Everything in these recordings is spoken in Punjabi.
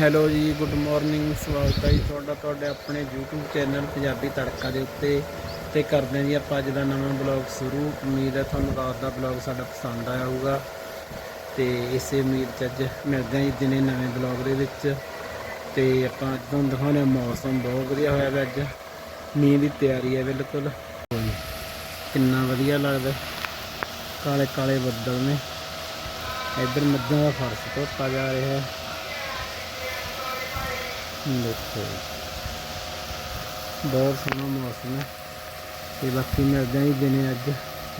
ਹੈਲੋ ਜੀ, ਗੁੱਡ ਮਾਰਨਿੰਗ, ਸਵਾਗਤ ਹੈ ਜੀ ਤੁਹਾਡਾ, ਤੁਹਾਡੇ ਆਪਣੇ YouTube ਚੈਨਲ ਪੰਜਾਬੀ ਤੜਕਾ ਦੇ ਉੱਤੇ। ਤੇ ਕਰਦੇ ਹਾਂ ਜੀ ਆਪਾਂ ਅੱਜ ਦਾ ਨਵਾਂ ਬਲੌਗ ਸ਼ੁਰੂ। ਉਮੀਦ ਹੈ ਤੁਹਾਨੂੰ ਰਾਤ ਦਾ ਬਲੌਗ ਸਾਡਾ ਪਸੰਦ ਆਇਆ ਹੋਊਗਾ। ਤੇ ਇਸੇ ਉਮੀਦ 'ਚ ਅੱਜ ਮਿਲਦੇ ਹਾਂ ਜੀ ਦਿਨੇ ਨਵੇਂ ਬਲੌਗ ਦੇ ਵਿੱਚ। ਤੇ ਆਪਾਂ ਅੱਜ ਤੁਹਾਨੂੰ ਦਿਖਾਉਂਦੇ ਹਾਂ ਮੌਸਮ, ਬਹੁਤ ਵਧੀਆ ਹੋਇਆ ਵਾ ਅੱਜ। ਮੀਂਹ ਦੀ ਤਿਆਰੀ ਹੈ ਬਿਲਕੁਲ। ਕਿੰਨਾ ਵਧੀਆ ਲੱਗਦਾ। ਕਾਲੇ ਕਾਲੇ ਬੱਦਲ ਨੇ। ਇੱਧਰ ਮੱਝਾਂ ਦਾ ਫਰਸ਼ ਧੋਤਾ ਜਾ ਰਿਹਾ। ਹੈ ਦੇਖੋ ਬਹੁਤ ਸੋਹਣਾ ਮੌਸਮ ਹੈ ਤੇ ਬਾਕੀ ਮਿਲਦੇ ਹਾਂ ਜੀ ਦਿਨੇ ਅੱਜ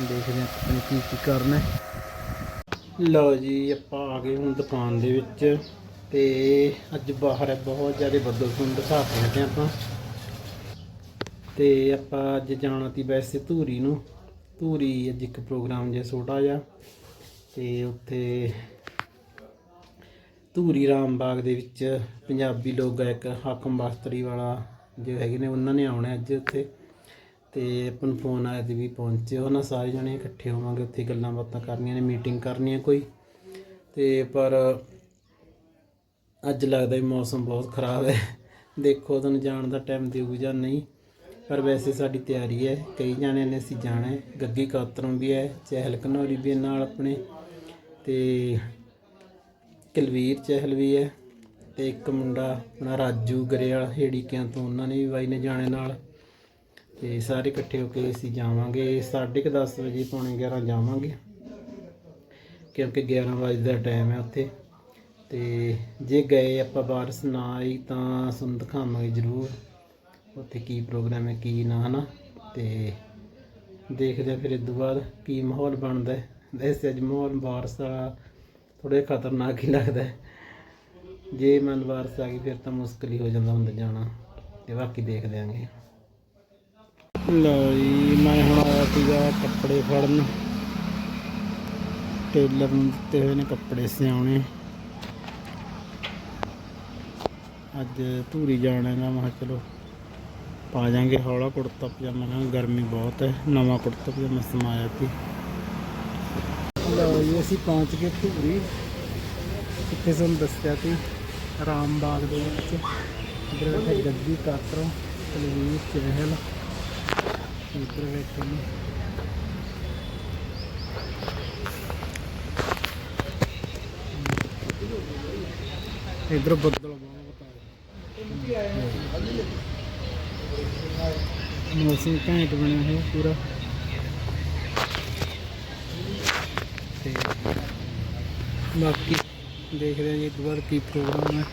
ਦੇਖਦੇ ਹਾਂ ਆਪਣੇ ਕੀ ਕੀ ਕਰਨਾ ਹੈ। ਲਓ ਜੀ, ਆਪਾਂ ਆ ਗਏ ਹੁਣ ਦੁਕਾਨ ਦੇ ਵਿੱਚ ਤੇ ਅੱਜ ਬਾਹਰ ਹੈ, ਬਹੁਤ ਜ਼ਿਆਦਾ ਬੱਦਲ ਤੁਹਾਨੂੰ ਦਿਖਾ ਸਕਦੇ ਆਪਾਂ। ਤੇ ਆਪਾਂ ਅੱਜ ਜਾਣਾ ਤੀ ਵੈਸੇ ਧੂਰੀ ਨੂੰ। ਧੂਰੀ ਅੱਜ ਇੱਕ ਪ੍ਰੋਗਰਾਮ ਜਿਹਾ ਛੋਟਾ ਜਿਹਾ ਤੇ ਉੱਥੇ ਧੂਰੀ ਰਾਮ ਬਾਗ ਦੇ ਵਿੱਚ ਪੰਜਾਬੀ ਲੋਕ ਗਾਇਕ ਹਾਕਮ ਬਾਸਤਰੀ ਵਾਲਾ ਜੋ ਹੈਗੇ ਨੇ, ਉਹਨਾਂ ਨੇ ਆਉਣਾ ਅੱਜ ਉੱਥੇ ਤੇ ਆਪਾਂ ਨੂੰ ਫੋਨ ਆਇਆ ਤੇ ਵੀ ਪਹੁੰਚੇ ਉਹਨਾਂ ਸਾਰੇ ਜਣੇ ਇਕੱਠੇ ਹੋਵਾਂਗੇ, ਉੱਥੇ ਗੱਲਾਂ ਬਾਤਾਂ ਕਰਨੀਆਂ ਨੇ ਮੀਟਿੰਗ ਕਰਨੀ ਹੈ ਕੋਈ। ਤੇ ਪਰ ਅੱਜ ਲੱਗਦਾ ਵੀ ਮੌਸਮ ਬਹੁਤ ਖਰਾਬ ਹੈ। ਦੇਖੋ, ਤੁਹਾਨੂੰ ਜਾਣ ਦਾ ਟਾਈਮ ਦੇਊ ਜਾਂ ਨਹੀਂ, ਪਰ ਵੈਸੇ ਸਾਡੀ ਤਿਆਰੀ ਹੈ, ਕਈ ਜਾਣਿਆਂ ਨੇ ਅਸੀਂ ਜਾਣਾ ਹੈ, ਗੱਗੀ ਕਾਤਰੋਂ ਵੀ ਹੈ ਚਹਿਲ ਘਨੌਰੀ ਵੀ ਹੈ ਨਾਲ ਆਪਣੇ। ਤੇ ਕੁਲਵੀਰ ਚਹਿਲ ਵੀ ਹੈ ਤੇ ਇੱਕ ਮੁੰਡਾ ਆਪਣਾ ਰਾਜੂ ਗਰੇਵਾਲ ਹੇੜੀਕਿਆਂ ਤੋਂ, ਉਹਨਾਂ ਨੇ ਵੀ ਬਾਈ ਨੇ ਜਾਣੇ ਨਾਲ। ਤੇ ਸਾਰੇ ਇਕੱਠੇ ਹੋ ਕੇ ਅਸੀਂ ਜਾਵਾਂਗੇ 10:30 ਵਜੇ ਪੌਣੇ 11 ਜਾਵਾਂਗੇ, ਕਿਉਂਕਿ 11 ਵਜੇ ਦਾ ਟਾਈਮ ਹੈ ਉੱਥੇ। ਤੇ ਜੇ ਗਏ ਆਪਾਂ ਬਾਰਿਸ਼ ਨਾ ਆਈ ਤਾਂ ਸੁਣ ਦਿਖਾਵਾਂਗੇ ਜ਼ਰੂਰ ਉੱਥੇ ਕੀ ਪ੍ਰੋਗਰਾਮ ਹੈ, ਕੀ ਨਾ, ਹਨਾ? ਤੇ ਦੇਖਦੇ ਹਾਂ ਫਿਰ ਇਸ ਤੋਂ ਬਾਅਦ ਕੀ ਮਾਹੌਲ ਬਣਦਾ ਹੈ। ਵੈਸੇ ਅੱਜ ਮਾਹੌਲ ਬਾਰਿਸ਼ ਦਾ ਥੋੜ੍ਹਾ ਖਤਰਨਾਕ ਹੀ ਲੱਗਦਾ ਜੇ ਮਨ ਬਾਰਿਸ਼ ਆ ਗਈ, ਫਿਰ ਤਾਂ ਮੁਸ਼ਕਲ ਹੀ ਹੋ ਜਾਂਦਾ ਹੁੰਦਾ ਜਾਣਾ ਤੇ ਬਾਕੀ ਦੇਖ ਦਿਆਂਗੇ। ਲਓ ਜੀ, ਮੈਂ ਹੁਣ ਆਇਆ ਸੀਗਾ ਕੱਪੜੇ ਫੜਨ। ਟੇਲਰ ਨੂੰ ਦਿੱਤੇ ਹੋਏ ਨੇ ਕੱਪੜੇ ਸਿਆਉਣੇ ਅੱਜ ਧੂਰੀ ਜਾਣਾ ਗਾ ਮੈਂ ਕਿਹਾ ਚਲੋ ਪਾ ਜਾਾਂਗੇ ਹੌਲਾ ਕੁੜਤਾ ਪਜਾਮਾ ਨਾ ਗਰਮੀ ਬਹੁਤ ਹੈ। ਨਵਾਂ ਕੁੜਤਾ ਪਜਾਮਾ ਸਮਾਇਆ ਸੀ। ਲਓ ਜੀ, ਅਸੀਂ ਪਹੁੰਚ ਗਏ ਧੂਰੀ। ਕਿੱਥੇ ਤੁਹਾਨੂੰ ਦੱਸਿਆ ਸੀ ਰਾਮ ਬਾਗ ਦੇ ਵਿੱਚ ਇੱਧਰ ਬੈਠੇ ਗੱਦੀ ਕਾਤਰੋਂ ਕੁਲਵੀਰ ਚਹਿਲ, ਇੱਧਰ ਬੈਠੇ ਨੇ। ਇੱਧਰ ਬੱਦਲ ਬਹੁਤ ਆ ਰਹੇ ਮੌਸਮ ਘੈਂਟ ਬਣਿਆ ਹੈ ਪੂਰਾ। ਬਾਕੀ ਦੇਖਦੇ ਹਾਂ ਜੀ ਇਸ ਤੋਂ ਕੀ ਪ੍ਰੋਗਰਾਮ ਹੈ।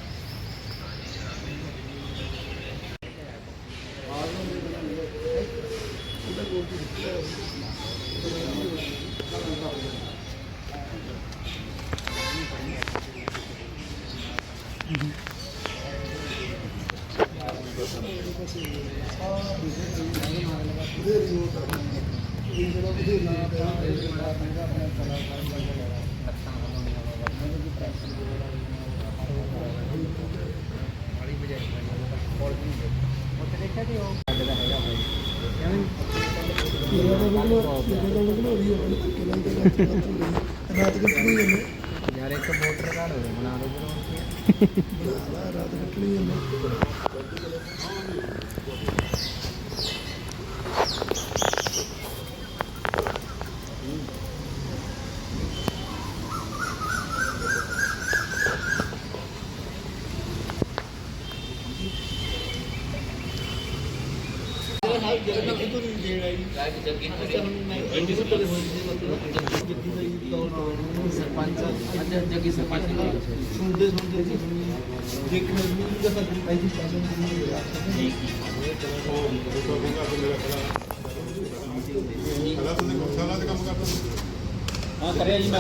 ਯਾਰ ਇੱਕ ਮੋਟਰ ਘਰ ਬਣਾ ਦੋ ਹਾਂ ਕਰਿਆ ਜੀ ਮੈਂ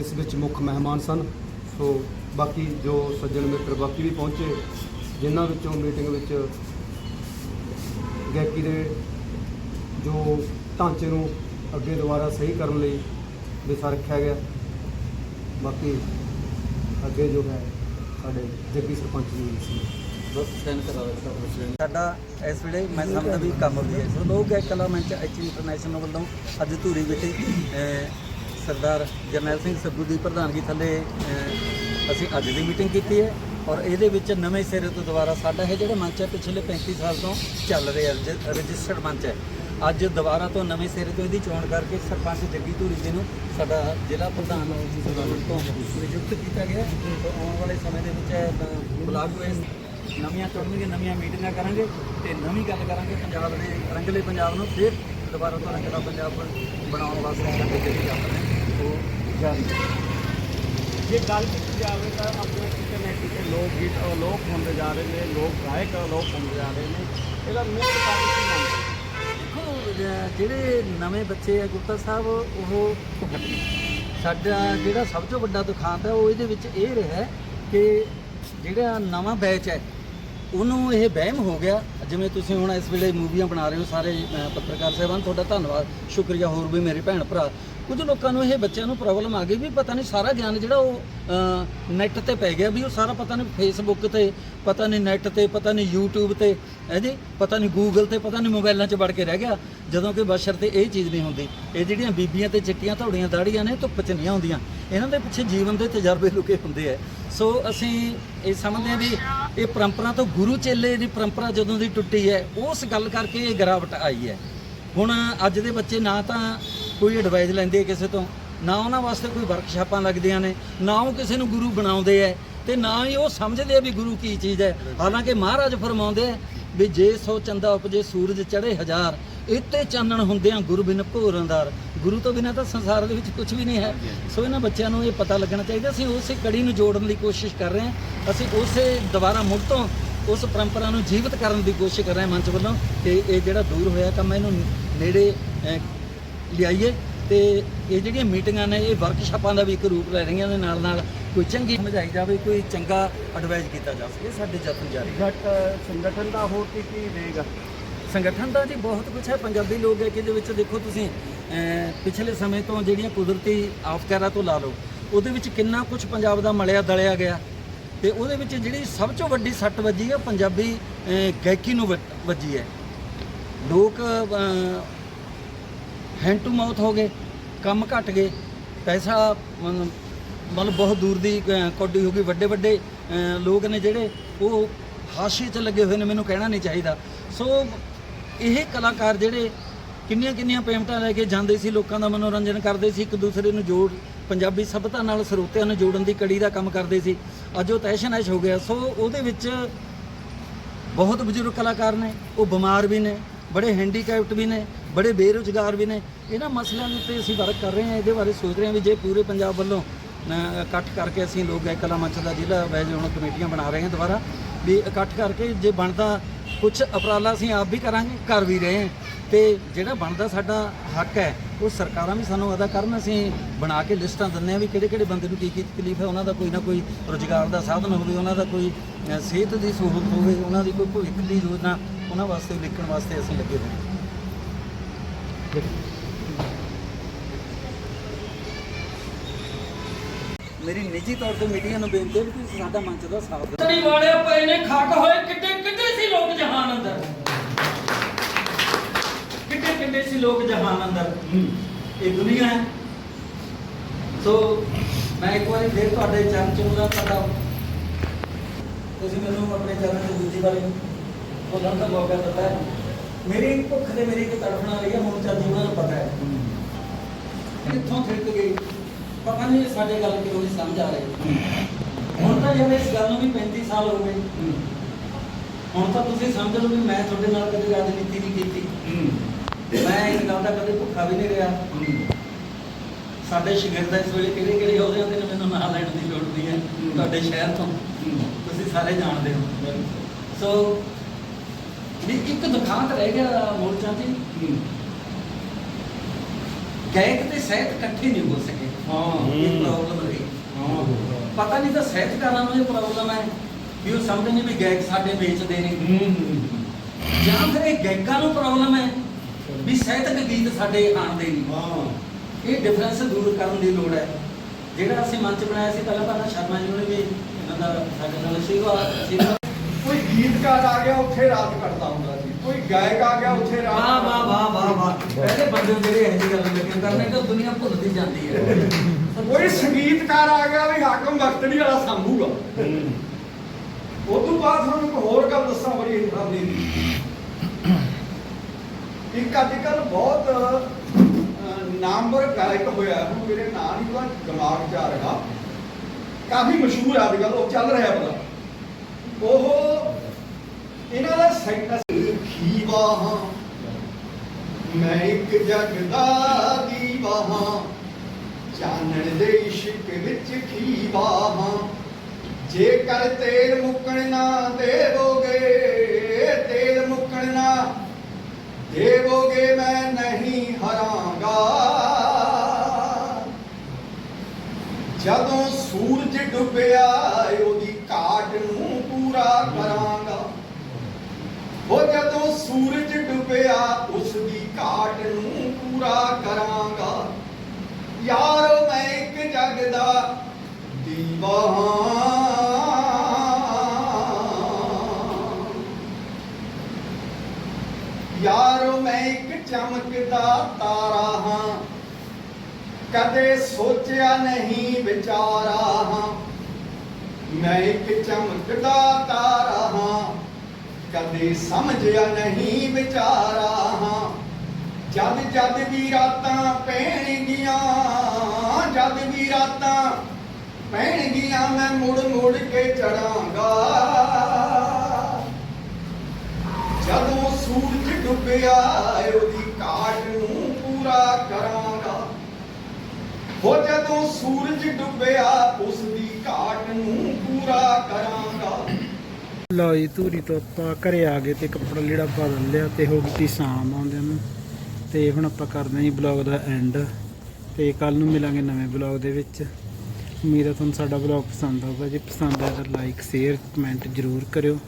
ਇਸ ਵਿੱਚ ਮੁੱਖ ਮਹਿਮਾਨ ਸਨ। ਸੋ ਬਾਕੀ ਜੋ ਸੱਜਣ ਮਿੱਤਰ ਬਾਕੀ ਵੀ ਪਹੁੰਚੇ ਜਿਨ੍ਹਾਂ ਵਿੱਚੋਂ ਮੀਟਿੰਗ ਵਿੱਚ ਗਾਇਕੀ ਦੇ ਜੋ ਢਾਂਚੇ ਨੂੰ ਅੱਗੇ ਦੁਬਾਰਾ ਸਹੀ ਕਰਨ ਲਈ ਵਿਸਾ ਰੱਖਿਆ ਗਿਆ। ਬਾਕੀ ਅੱਗੇ ਜੋ ਹੈ ਸਾਡੇ ਜੱਗੀ ਸਰਪੰਚ ਜੀ ਸੀ। ਸਾਡਾ ਇਸ ਵੇਲੇ ਮੈਂ ਸਮਝਦਾ ਵੀ ਕੰਮ ਵੀ ਹੈ। ਸੋ ਲੋਕ ਗਾਇਕ ਕਲਾ ਮੰਚ ਐਚ ਇੰਟਰਨੈਸ਼ਨਲ ਵੱਲੋਂ ਅੱਜ ਧੂਰੀ ਵਿਖੇ ਸਰਦਾਰ ਜਰਨੈਲ ਸਿੰਘ ਸੱਗੂ ਦੀ ਪ੍ਰਧਾਨਗੀ ਥੱਲੇ ਅਸੀਂ ਅੱਜ ਦੀ ਮੀਟਿੰਗ ਕੀਤੀ ਹੈ। ਔਰ ਇਹਦੇ ਵਿੱਚ ਨਵੇਂ ਸਿਰੇ ਤੋਂ ਦੁਬਾਰਾ ਸਾਡਾ ਇਹ ਜਿਹੜਾ ਮੰਚ ਹੈ ਪਿਛਲੇ 35 ਸਾਲ ਤੋਂ ਚੱਲ ਰਿਹਾ ਰਜਿਸਟਰਡ ਮੰਚ ਹੈ। ਅੱਜ ਦੁਬਾਰਾ ਤੋਂ ਨਵੇਂ ਸਿਰੇ ਤੋਂ ਇਹਦੀ ਚੋਣ ਕਰਕੇ ਸਰਪੰਚ ਜੱਗੀ ਧੂਰੀ ਜੀ ਨੂੰ ਸਾਡਾ ਜ਼ਿਲ੍ਹਾ ਪ੍ਰਧਾਨ ਤੋਂ ਨਿਯੁਕਤ ਕੀਤਾ ਗਿਆ ਤੇ ਆਉਣ ਵਾਲੇ ਸਮੇਂ ਦੇ ਵਿੱਚ ਅਹ, ਬਲਾਕ ਵਿੱਚ ਨਵੀਆਂ ਚੁਣਨਗੇ ਨਵੀਆਂ ਮੀਟਿੰਗਾਂ ਕਰਾਂਗੇ ਤੇ ਨਵੀਂ ਗੱਲ ਕਰਾਂਗੇ ਪੰਜਾਬ ਦੇ ਰੰਗਲੇ ਪੰਜਾਬ ਨੂੰ ਫਿਰ ਦੁਬਾਰਾ ਤੋਂ ਰੰਗਲਾ ਪੰਜਾਬ ਬਣਾਉਣ ਵਾਸਤੇ ਸਾਡੇ ਜਿਹੜੇ ਯਾਤਰਾ ਨੇ ਉਹ ਜਾਰੀ ਹੈ ਜੇ ਗੱਲ ਕੀਤੀ ਜਾਵੇ ਤਾਂ ਆਪਣੇ ਇੰਟਰਨੈਟ ਤੇ ਲੋਕ ਗੀਤ ਲੋਕ ਹੁੰਦੇ ਜਾ ਰਹੇ ਨੇ, ਲੋਕ ਗਾਇਕ ਲੋਕ ਹੁੰਦੇ ਜਾ ਰਹੇ ਨੇ, ਇਹਦਾ ਮੁੱਖ ਕਾਰਨ ਕੀ ਮੰਨਦੇ ਦੇਖੋ ਜਿਹੜੇ ਨਵੇਂ ਬੱਚੇ ਆ ਗੁਪਤਾ ਸਾਹਿਬ, ਉਹ ਸਾਡਾ ਜਿਹੜਾ ਸਭ ਤੋਂ ਵੱਡਾ ਦੁਖਾਂਤ ਹੈ ਉਹ ਇਹਦੇ ਵਿੱਚ ਇਹ ਰਿਹਾ ਕਿ ਜਿਹੜਾ ਨਵਾਂ ਬੈਚ ਹੈ, ਉਹਨੂੰ ਇਹ ਵਹਿਮ ਹੋ ਗਿਆ। ਜਿਵੇਂ ਤੁਸੀਂ ਹੁਣ ਇਸ ਵੇਲੇ ਮੂਵੀਆਂ ਬਣਾ ਰਹੇ ਹੋ ਸਾਰੇ ਪੱਤਰਕਾਰ ਸਾਹਿਬਾਨ, ਤੁਹਾਡਾ ਧੰਨਵਾਦ। ਸ਼ੁਕਰੀਆ ਹੋਰ ਵੀ ਮੇਰੇ ਭੈਣ ਭਰਾ। ਕੁਝ ਲੋਕਾਂ ਨੂੰ ਇਹ ਬੱਚਿਆਂ ਨੂੰ ਪ੍ਰੋਬਲਮ ਆ ਗਈ ਵੀ ਪਤਾ ਨਹੀਂ ਸਾਰਾ ਗਿਆਨ ਜਿਹੜਾ ਉਹ ਨੈੱਟ ਤੇ ਪੈ ਗਿਆ ਵੀ ਉਹ ਸਾਰਾ ਪਤਾ ਨਹੀਂ ਫੇਸਬੁੱਕ ਤੇ, ਪਤਾ ਨਹੀਂ ਨੈੱਟ ਤੇ, ਪਤਾ ਨਹੀਂ YouTube ਤੇ, ਹੈ ਜੀ? ਪਤਾ ਨਹੀਂ Google ਤੇ, ਪਤਾ ਨਹੀਂ ਮੋਬਾਈਲਾਂ 'ਚ ਵੜ ਕੇ ਰਹਿ ਗਿਆ, ਜਦੋਂ ਕਿ ਬਸ਼ਰ ਤੇ ਇਹ ਚੀਜ਼ ਨਹੀਂ ਹੁੰਦੀ। ਇਹ ਜਿਹੜੀਆਂ ਬੀਬੀਆਂ ਤੇ ਚਿੱਟੀਆਂ ਧੌੜੀਆਂ ਦਾੜੀਆਂ ਨੇ, ਧੁੱਪ 'ਚ ਨਹੀਂ ਆਉਂਦੀਆਂ। ਇਹਨਾਂ ਦੇ ਪਿੱਛੇ ਜੀਵਨ ਦੇ ਤਜਰਬੇ ਲੁਕੇ ਹੁੰਦੇ ਆ। ਸੋ ਅਸੀਂ ਇਹ ਸਮਝਦੇ ਹਾਂ ਵੀ ਇਹ ਪਰੰਪਰਾ ਤੋਂ ਗੁਰੂ ਚੇਲੇ ਦੀ ਪਰੰਪਰਾ ਜਦੋਂ ਦੀ ਟੁੱਟੀ ਹੈ, ਉਸ ਗੱਲ ਕਰਕੇ ਇਹ ਗਿਰਾਵਟ ਆਈ ਹੈ। ਹੁਣ ਅੱਜ ਦੇ ਬੱਚੇ ਨਾ ਤਾਂ ਕੋਈ ਐਡਵਾਈਸ ਲੈਂਦੇ ਆ ਕਿਸੇ ਤੋਂ? ਨਾ ਉਹਨਾਂ ਵਾਸਤੇ ਕੋਈ ਵਰਕਸ਼ਾਪਾਂ ਲੱਗਦੀਆਂ ਨੇ, ਨਾ ਉਹ ਕਿਸੇ ਨੂੰ ਗੁਰੂ ਬਣਾਉਂਦੇ ਐ ਤੇ ਨਾ ਹੀ ਉਹ ਸਮਝਦੇ ਆ ਵੀ ਗੁਰੂ ਕੀ ਚੀਜ਼ ਹੈ ਹਾਲਾਂਕਿ ਮਹਾਰਾਜ ਫਰਮਾਉਂਦੇ ਆ ਵੀ ਜੇ ਸੋ ਚੰਦਾ ਉਪਜੇ ਸੂਰਜ ਚੜੇ ਹਜ਼ਾਰ, ਇੱਥੇ ਚਾਨਣ ਹੁੰਦੇ ਆ ਗੁਰੂ ਬਿਨ ਭੋਰ ਅੰਦਾਰ ਗੁਰੂ ਤੋਂ ਬਿਨਾਂ ਤਾਂ ਸੰਸਾਰ ਦੇ ਵਿੱਚ ਕੁਝ ਵੀ ਨਹੀਂ ਹੈ। ਸੋ ਇਹਨਾਂ ਬੱਚਿਆਂ ਨੂੰ ਇਹ ਪਤਾ ਲੱਗਣਾ ਚਾਹੀਦਾ, ਅਸੀਂ ਉਸੇ ਕੜੀ ਨੂੰ ਜੋੜਨ ਦੀ ਕੋਸ਼ਿਸ਼ ਕਰ ਰਹੇ ਹਾਂ। ਅਸੀਂ ਉਸੇ ਦੁਬਾਰਾ ਮੁੜ ਤੋਂ ਉਸ ਪਰੰਪਰਾ ਨੂੰ ਜੀਵਤ ਕਰਨ ਦੀ ਕੋਸ਼ਿਸ਼ ਕਰ ਰਹੇ ਹਾਂ ਮੰਚ ਵੱਲੋਂ ਕਿ ਇਹ ਜਿਹੜਾ ਦੂਰ ਹੋਇਆ ਕੰਮ ਇਹਨੂੰ ਨੇੜੇ ਲਿਆਈਏ ਤੇ ਇਹ ਜਿਹੜੀਆਂ ਮੀਟਿੰਗਾਂ ਨੇ ਇਹ ਵਰਕਸ਼ਾਪਾਂ ਦਾ ਵੀ ਇੱਕ ਰੂਪ ਲੈ ਰਹੀਆਂ ਨੇ ਨਾਲ ਨਾਲ ਕੋਈ ਚੰਗੀ ਸਮਝਾਈ ਜਾਵੇ ਕੋਈ ਚੰਗਾ ਐਡਵਾਈਸ ਕੀਤਾ ਜਾ ਸਕੇ ਸਾਡੇ ਯਤਨ ਜਾਰੀ ਹੈ। ਘਟ ਸੰਗਠਨ ਦਾ ਹੋਰ ਕੀ ਕੀ ਰਹੇਗਾ ਸੰਗਠਨ ਦਾ ਜੀ ਬਹੁਤ ਕੁਝ ਹੈ ਪੰਜਾਬੀ ਲੋਕ ਹੈ ਕਿ ਇਹਦੇ ਵਿੱਚ ਦੇਖੋ ਤੁਸੀਂ ਪਿਛਲੇ ਸਮੇਂ ਤੋਂ ਜਿਹੜੀਆਂ ਕੁਦਰਤੀ ਆਫਤਾਰਾਂ ਤੋਂ ਲਾ ਲਓ ਉਹਦੇ ਵਿੱਚ ਕਿੰਨਾ ਕੁਝ ਪੰਜਾਬ ਦਾ ਮਲਿਆ ਦਲਿਆ ਗਿਆ। ਤੇ ਉਹਦੇ ਵਿੱਚ ਜਿਹੜੀ ਸਭ ਤੋਂ ਵੱਡੀ ਸੱਟ ਵੱਜੀ ਹੈ ਪੰਜਾਬੀ ਗਾਇਕੀ ਨੂੰ ਵੱਜੀ ਹੈ। ਲੋਕ ਹੈਂਡ ਟੂ ਮਾਊਥ ਹੋ ਗਏ, ਕੰਮ ਘਟ ਗਏ, ਪੈਸਾ, ਮਤਲਬ ਬਹੁਤ ਦੂਰ ਦੀ ਕੌਡੀ ਹੋ ਗਈ। ਵੱਡੇ ਵੱਡੇ ਲੋਕ ਨੇ ਜਿਹੜੇ ਉਹ ਹਾਸ਼ੀਏ 'ਚ ਲੱਗੇ ਹੋਏ ਨੇ, ਮੈਨੂੰ ਕਹਿਣਾ ਨਹੀਂ ਚਾਹੀਦਾ। ਸੋ ਇਹ ਕਲਾਕਾਰ ਜਿਹੜੇ ਕਿੰਨੀਆਂ ਕਿੰਨੀਆਂ ਪੇਮੈਂਟਾਂ ਲੈ ਕੇ ਜਾਂਦੇ ਸੀ, ਲੋਕਾਂ ਦਾ ਮਨੋਰੰਜਨ ਕਰਦੇ ਸੀ, ਇੱਕ ਦੂਸਰੇ ਨੂੰ ਜੋੜ, ਪੰਜਾਬੀ ਸਭਿਅਤਾ ਨਾਲ ਸਰੋਤਿਆਂ ਨੂੰ ਜੋੜਨ ਦੀ ਕੜੀ ਦਾ ਕੰਮ ਕਰਦੇ ਸੀ। ਅੱਜ ਉਹ ਤੈਸ਼ਨ ਐਸ਼ ਹੋ ਗਿਆ। ਸੋ ਉਹਦੇ ਵਿੱਚ ਬਹੁਤ ਬਜ਼ੁਰਗ ਕਲਾਕਾਰ ਨੇ, ਉਹ ਬਿਮਾਰ ਵੀ ਨੇ, ਬੜੇ ਹੈਂਡੀਕੈਪਟ ਵੀ ਨੇ ਬੜੇ ਬੇਰੁਜ਼ਗਾਰ ਵੀ ਨੇ। ਇਹਨਾਂ ਮਸਲਿਆਂ ਦੇ ਉੱਤੇ ਅਸੀਂ ਵਰਕ ਕਰ ਰਹੇ ਹਾਂ, ਇਹਦੇ ਬਾਰੇ ਸੋਚ ਰਹੇ ਹਾਂ ਵੀ ਜੇ ਪੂਰੇ ਪੰਜਾਬ ਵੱਲੋਂ ਇਕੱਠ ਕਰਕੇ ਅਸੀਂ ਲੋਕ ਕਲਾ ਮੰਚ ਦਾ ਜ਼ਿਲ੍ਹਾ ਵੈਜ ਹੁਣ ਕਮੇਟੀਆਂ ਬਣਾ ਰਹੇ ਹਾਂ ਦੁਬਾਰਾ, ਵੀ ਇਕੱਠ ਕਰਕੇ ਜੇ ਬਣਦਾ ਕੁਝ ਉਪਰਾਲਾ ਅਸੀਂ ਆਪ ਵੀ ਕਰਾਂਗੇ, ਕਰ ਵੀ ਰਹੇ ਹਾਂ। ਤੇ ਜਿਹੜਾ ਬਣਦਾ ਸਾਡਾ ਹੱਕ ਹੈ, ਉਹ ਸਰਕਾਰਾਂ ਵੀ ਸਾਨੂੰ ਅਦਾ ਕਰਨ, ਅਸੀਂ ਬਣਾ ਕੇ ਲਿਸਟਾਂ ਦਿੰਦੇ ਹਾਂ ਵੀ ਕਿਹੜੇ ਕਿਹੜੇ ਬੰਦੇ ਨੂੰ ਕੀ ਕੀ ਤਕਲੀਫ ਹੈ, ਉਹਨਾਂ ਦਾ ਕੋਈ ਨਾ ਕੋਈ ਰੋਜ਼ਗਾਰ ਦਾ ਸਾਧਨ ਹੋਵੇ, ਉਹਨਾਂ ਦਾ ਕੋਈ ਸਿਹਤ ਦੀ ਸਹੂਲਤ ਹੋਵੇ, ਉਹਨਾਂ ਦੀ ਕੋਈ ਭਵਿੱਖ ਦੀ ਯੋਜਨਾ, ਉਹਨਾਂ ਵਾਸਤੇ, ਲਿਖਣ ਵਾਸਤੇ ਅਸੀਂ ਲੱਗੇ ਹੋਏ ਹਾਂ। ਮੇਰੀ ਨਿੱਜੀ ਤੌਰ ਤੇ ਮੀਡੀਆ ਨੂੰ ਬੇਨਤੀ ਹੈ ਵੀ ਤੁਸੀਂ ਸਾਡਾ ਮੰਚ ਦਾ ਸਾਥ ਦਿਓ ਤੜੀ ਵਾਲੇ ਪਏ ਨੇ ਖਾਕ ਹੋਏ, ਕਿੱਡੇ ਕਿੱਡੇ ਸੀ ਲੋਕ ਜਹਾਨ ਅੰਦਰ? ਕਿੱਡੇ ਕਿੱਡੇ ਸੀ ਲੋਕ ਜਹਾਨ ਅੰਦਰ? ਇਹ ਦੁਨੀਆ ਹੈ। ਸੋ ਮੈਂ ਇੱਕ ਵਾਰੀ ਫੇਰ ਤੁਹਾਡੇ ਚਰਨ ਚੁਣਦਾ ਤੁਹਾਡਾ ਤੁਸੀਂ ਮੈਨੂੰ ਆਪਣੇ ਚਰਨ ਚ ਦੂਜੀ ਵਾਰੀ ਬੋਲਣ ਦਾ ਮੌਕਾ ਦਿੱਤਾ ਹੈ। ਮੇਰੀ ਭੁੱਖ ਤੇ ਮੇਰੀ ਇੱਕ ਤੜਫਣਾ ਰਹੀ ਹੈ ਹੁਣ ਚੱਲ ਜੀ ਉਹਨਾਂ ਨੂੰ ਪਤਾ ਹੈ। ਕਿੱਥੋਂ ਖਿੜਕ ਗਈ? ਪਤਾ ਨਹੀਂ ਸਾਡੇ ਗੱਲ ਕਿਉਂ ਨਹੀਂ ਸਮਝ ਆ ਰਹੀ। ਹੁਣ ਤਾਂ ਜਿਵੇਂ ਇਸ ਗੱਲ ਨੂੰ ਵੀ 35 ਸਾਲ ਹੋ ਗਏ। ਹੁਣ ਤਾਂ ਤੁਸੀਂ ਸਮਝ ਲਓ ਵੀ ਮੈਂ ਤੁਹਾਡੇ ਨਾਲ ਕਦੇ ਰਾਜਨੀਤੀ ਨਹੀਂ ਕੀਤੀ। ਮੈਂ ਇਸ ਗੱਲ ਦਾ ਕਦੇ ਭੁੱਖਾ ਵੀ ਨਹੀਂ ਰਿਹਾ। ਸਾਡੇ ਸ਼ਗਿਰਦ ਇਸ ਵੇਲੇ ਕਿਹੜੇ ਕਿਹੜੇ ਅਹੁਦਿਆਂ ਤੇ ਮੈਨੂੰ ਨਾਂ ਲੈਣ ਦੀ ਲੋੜ ਨਹੀਂ ਹੈ। ਤੁਹਾਡੇ ਸ਼ਹਿਰ ਤੋਂ। ਤੁਸੀਂ ਸਾਰੇ ਜਾਣਦੇ ਹੋ। ਸੋ ਵੀ ਇੱਕ ਦੁਖਾਂਤ ਰਹਿ ਗਿਆ ਮੋਰਚਾ ਤੇ? ਗਾਇਕ ਤੇ ਸਾਹਿਤ ਇਕੱਠੇ ਨਹੀਂ ਹੋ ਸਕੇ। ਹਾਂ। ਇਹ ਪ੍ਰੋਬਲਮ ਰਹੀ ਪਤਾ ਨਹੀਂ ਤਾਂ ਸਾਹਿਤਕਾਰਾਂ ਨੂੰ ਇਹ ਪ੍ਰੋਬਲਮ ਹੈ ਵੀ ਉਹ ਸਮਝਦੇ ਨੇ ਵੀ ਗਾਇਕ ਸਾਡੇ ਵੇਚਦੇ ਨੇ। ਜਾਂ ਫਿਰ ਇਹ ਗਾਇਕਾਂ ਨੂੰ ਪ੍ਰੋਬਲਮ ਹੈ ਵੀ ਸਾਹਿਤਕ ਗੀਤ ਸਾਡੇ ਆਣਦੇ ਨਹੀਂ। ਇਹ ਡਿਫਰੈਂਸ ਦੂਰ ਕਰਨ ਦੀ ਲੋੜ ਹੈ। ਜਿਹੜਾ ਅਸੀਂ ਮੰਚ ਬਣਾਇਆ ਸੀ ਪਹਿਲਾਂ ਪਹਿਲਾਂ ਸ਼ਰਮਾ ਜੀ ਨੇ ਵੀ ਇਹਨਾਂ ਦਾ ਸਾਡੇ ਨਾਲ ਕੋਈ ਗੀਤਕਾਰ ਆ ਗਿਆ ਉੱਥੇ ਰਾਤ ਕੱਟਦਾ ਹੁੰਦਾ ਸੀ। ਕੋਈ ਗਾਇਕ ਆ ਗਿਆ ਉੱਥੇ ਰਾਤ ਵਾਹ ਵਾਹ ਵਾਹ ਵਾਹ ਵਾਹ। ਪਹਿਲੇ ਬੰਦੇ ਜਿਹੜੇ ਇਹੋ ਜਿਹੀ ਗੱਲ ਲੱਗੇ ਕਰਨੇ ਤਾਂ ਦੁਨੀਆ ਭੁੱਲਦੀ ਜਾਂਦੀ ਹੈ ਕੋਈ ਸੰਗੀਤਕਾਰ ਆ ਗਿਆ ਵੀ ਹਾਕਮ ਵਕਤੜੀ ਵਾਲਾ ਸੰਭੂਗਾ। ਉਹ ਤੋਂ ਬਾਅਦ ਤੁਹਾਨੂੰ ਇੱਕ ਹੋਰ ਗੱਲ ਦੱਸਾਂ ਬੜੀ ਇਨਸਾਨੀ ਦੀ। ਇੱਕ ਅੱਜ ਕੱਲ ਬਹੁਤ ਨਾਮਵਰ ਗਾਇਕ ਹੋਇਆ ਹੁਣ ਮੇਰੇ ਨਾਂ ਨਹੀਂ ਉਹਦਾ ਦਿਮਾਗ 'ਚ ਆ ਰਿਹਾ। ਕਾਫੀ ਮਸ਼ਹੂਰ ਆ ਅੱਜ ਕੱਲ ਉਹ ਚੱਲ ਰਿਹਾ ਬਲਾ ਉਹ ਇਹਨਾਂ ਦਾ ਸੈਂਟਰ ਖੀਵਾ ਹਾਂ। ਮੈਂ ਇੱਕ ਜਗ ਦਾ ਦੀਵਾ ਹਾਂ। ਚਾਨਣ ਦੇ ਇਸ਼ਕ ਵਿੱਚ ਖੀਵਾ ਹਾਂ। ਜੇਕਰ ਤੇਲ ਮੁੱਕਣ ਨਾ ਦੇਵੋਗੇ, ਤੇਲ ਮੁੱਕਣ ਨਾ ਦੇਵੋਗੇ, ਮੈਂ ਨਹੀਂ ਹਰਾਂਗਾ। ਜਦੋਂ ਸੂਰਜ ਡੁੱਬਿਆ ਉਹਦੀ ਕਾਟ ਨੂੰ ਪੂਰਾ ਕਰਾਂਗਾ ਉਹ ਜਦੋਂ ਸੂਰਜ ਡੁੱਬਿਆ ਉਸ ਦੀ ਕਾਟ ਨੂੰ ਪੂਰਾ ਕਰਾਂਗਾ। ਯਾਰ, ਮੈਂ ਇੱਕ ਜਗ ਦਾ ਦੀਵਾ ਹਾਂ। ਮੈਂ ਇੱਕ ਚਮਕਦਾ ਤਾਰਾ ਹਾਂ। ਕਦੇ ਸੋਚਿਆ ਨਹੀਂ, ਵਿਚਾਰਾ ਹਾਂ। ਮੈਂ ਇੱਕ ਚਮਕਦਾ ਤਾਰਾ ਹਾਂ। ਕਦੇ ਸਮਝਿਆ ਨਹੀਂ ਵਿਚਾਰਾ ਹਾਂ। ਜਦ ਜਦ ਵੀ ਰਾਤਾਂ ਪੈਣਗੀਆਂ, ਜਦ ਵੀ ਰਾਤਾਂ ਪੈਣਗੀਆਂ, ਮੈਂ ਮੁੜ ਮੁੜ ਕੇ ਚੜਾਂਗਾ। ਜਦੋਂ ਸੂਰਜ ਡੁੱਬਿਆ, ਉਹਦੀ ਕਾਟ ਨੂੰ ਪੂਰਾ ਕਰਾਂਗਾ। ਹੋ ਜਦੋਂ ਸੂਰਜ ਡੁੱਬਿਆ ਉਸ ਦੀ ਕਾਟ ਨੂੰ ਪੂਰਾ ਕਰਾਂਗਾ। ਲਓ ਜੀ, ਧੂਰੀ ਤੋਂ ਆਪਾਂ ਘਰੇ ਆ ਗਏ ਤੇ ਕੱਪੜਾ ਲੀੜਾ ਬਦਲ ਲਿਆ ਤੇ ਹੋ ਗਈ ਸ਼ਾਮ ਆਉਂਦਿਆਂ ਨੂੰ। ਤੇ ਹੁਣ ਆਪਾਂ ਕਰਦੇ ਹਾਂ ਜੀ ਬਲੌਗ ਦਾ ਐਂਡ ਤੇ ਕੱਲ ਨੂੰ ਮਿਲਾਂਗੇ ਨਵੇਂ ਬਲੌਗ ਦੇ ਵਿੱਚ। ਉਮੀਦ ਹੈ ਤੁਹਾਨੂੰ ਸਾਡਾ ਬਲੌਗ ਪਸੰਦ ਆਊਗਾ। ਜੇ ਪਸੰਦ ਆਇਆ ਤਾਂ ਲਾਈਕ ਸ਼ੇਅਰ ਕਮੈਂਟ ਜ਼ਰੂਰ ਕਰਿਓ।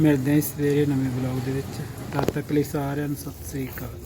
ਮਿਲਦੇ ਹਾਂ ਇਸ ਸਵੇਰੇ ਨਵੇਂ ਬਲੌਗ ਦੇ ਵਿੱਚ। ਤਦ ਤੱਕ ਲਈ ਸਾਰਿਆਂ ਨੂੰ ਸਤਿ ਸ੍ਰੀ ਅਕਾਲ।